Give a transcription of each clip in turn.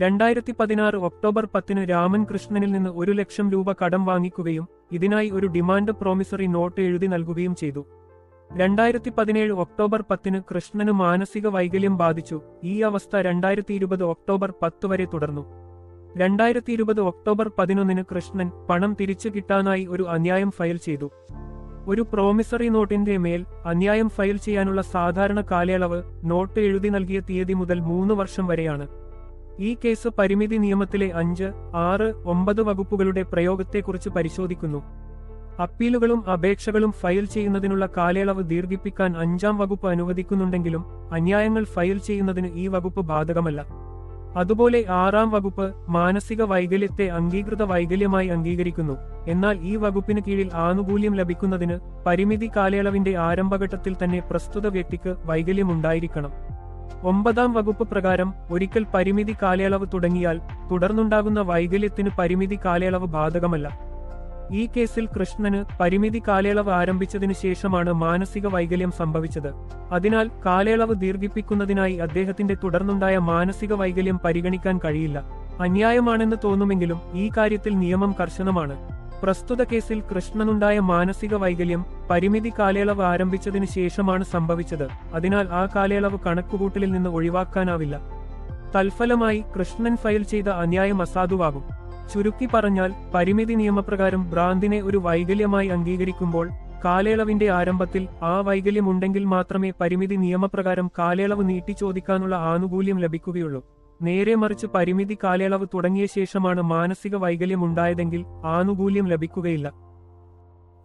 രണ്ടായിരത്തി പതിനാറ് ഒക്ടോബർ പത്തിന് രാമൻ കൃഷ്ണനിൽ നിന്ന് ഒരു ലക്ഷം രൂപ കടം വാങ്ങിക്കുകയും ഇതിനായി ഒരു ഡിമാൻഡ് പ്രോമിസറി നോട്ട് എഴുതി നൽകുകയും ചെയ്തു. രണ്ടായിരത്തി പതിനേഴ് ഒക്ടോബർ പത്തിന് കൃഷ്ണന് മാനസിക വൈകല്യം ബാധിച്ചു. ഈ അവസ്ഥ രണ്ടായിരത്തി ഇരുപത് ഒക്ടോബർ പത്ത് വരെ തുടർന്നു. രണ്ടായിരത്തി ഇരുപത് ഒക്ടോബർ പതിനൊന്നിന് കൃഷ്ണൻ പണം തിരിച്ചു കിട്ടാനായി ഒരു അന്യായം ഫയൽ ചെയ്തു. ഒരു പ്രോമിസറി നോട്ടിന്റെ മേൽ അന്യായം ഫയൽ ചെയ്യാനുള്ള സാധാരണ കാലയളവ് നോട്ട് എഴുതി നൽകിയ തീയതി മുതൽ മൂന്ന് വർഷം വരെയാണ്. ഈ കേസ് പരിമിതി നിയമത്തിലെ അഞ്ച് ആറ് ഒമ്പത് വകുപ്പുകളുടെ പ്രയോഗത്തെക്കുറിച്ച് പരിശോധിക്കുന്നു. അപ്പീലുകളും അപേക്ഷകളും ഫയൽ ചെയ്യുന്നതിനുള്ള കാലയളവ് ദീർഘിപ്പിക്കാൻ അഞ്ചാം വകുപ്പ് അനുവദിക്കുന്നുണ്ടെങ്കിലും അന്യായങ്ങൾ ഫയൽ ചെയ്യുന്നതിന് ഈ വകുപ്പ് ബാധകമല്ല. അതുപോലെ ആറാം വകുപ്പ് മാനസിക വൈകല്യത്തെ അംഗീകൃത വൈകല്യമായി അംഗീകരിക്കുന്നു. എന്നാൽ ഈ വകുപ്പിന് കീഴിൽ ആനുകൂല്യം ലഭിക്കുന്നതിന് പരിമിതി കാലയളവിന്റെ ആരംഭഘട്ടത്തിൽ തന്നെ പ്രസ്തുത വ്യക്തിക്ക് വൈകല്യമുണ്ടായിരിക്കണം. ഒമ്പതാം വകുപ്പ് പ്രകാരം ഒരിക്കൽ പരിമിതി കാലയളവ് തുടങ്ങിയാൽ തുടർന്നുണ്ടാകുന്ന വൈകല്യത്തിന് പരിമിതി കാലയളവ് ബാധകമല്ല. ഈ കേസിൽ കൃഷ്ണന് പരിമിതി കാലയളവ് ആരംഭിച്ചതിനു ശേഷമാണ് മാനസിക വൈകല്യം സംഭവിച്ചത്. അതിനാൽ കാലയളവ് ദീർഘിപ്പിക്കുന്നതിനായി അദ്ദേഹത്തിന്റെ തുടർന്നുണ്ടായ മാനസിക വൈകല്യം പരിഗണിക്കാൻ കഴിയില്ല. അന്യായമാണെന്ന് തോന്നുമെങ്കിലും ഈ കാര്യത്തിൽ നിയമം കർശനമാണ്. പ്രസ്തുത കേസിൽ കൃഷ്ണനുണ്ടായ മാനസിക വൈകല്യം പരിമിതി കാലയളവ് ആരംഭിച്ചതിനു ശേഷമാണ് സംഭവിച്ചത്. അതിനാൽ ആ കാലയളവ് കണക്കുകൂട്ടലിൽ നിന്ന് ഒഴിവാക്കാനാവില്ല. തൽഫലമായി കൃഷ്ണൻ ഫയൽ ചെയ്ത അന്യായം അസാധുവാകും. ചുരുക്കി പറഞ്ഞാൽ പരിമിതി നിയമപ്രകാരം ഭ്രാന്തിനെ ഒരു വൈകല്യമായി അംഗീകരിക്കുമ്പോൾ കാലയളവിന്റെ ആരംഭത്തിൽ ആ വൈകല്യമുണ്ടെങ്കിൽ മാത്രമേ പരിമിതി നിയമപ്രകാരം കാലയളവ് നീട്ടി ചോദിക്കാനുള്ള ആനുകൂല്യം ലഭിക്കുകയുള്ളൂ. നേരെ മറിച്ച് പരിമിതി കാലയളവ് തുടങ്ങിയ ശേഷമാണ് മാനസിക വൈകല്യം ഉണ്ടായതെങ്കിൽ ആനുകൂല്യം ലഭിക്കുകയില്ല.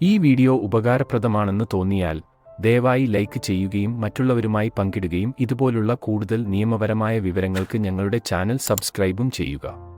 ഈ വീഡിയോ ഉപകാരപ്രദമാണെന്ന് തോന്നിയാൽ ദയവായി ലൈക്ക് ചെയ്യുകയും മറ്റുള്ളവരുമായി പങ്കിടുകയും ഇതുപോലുള്ള കൂടുതൽ നിയമപരമായ വിവരങ്ങൾക്ക് ഞങ്ങളുടെ ചാനൽ സബ്സ്ക്രൈബും ചെയ്യുക.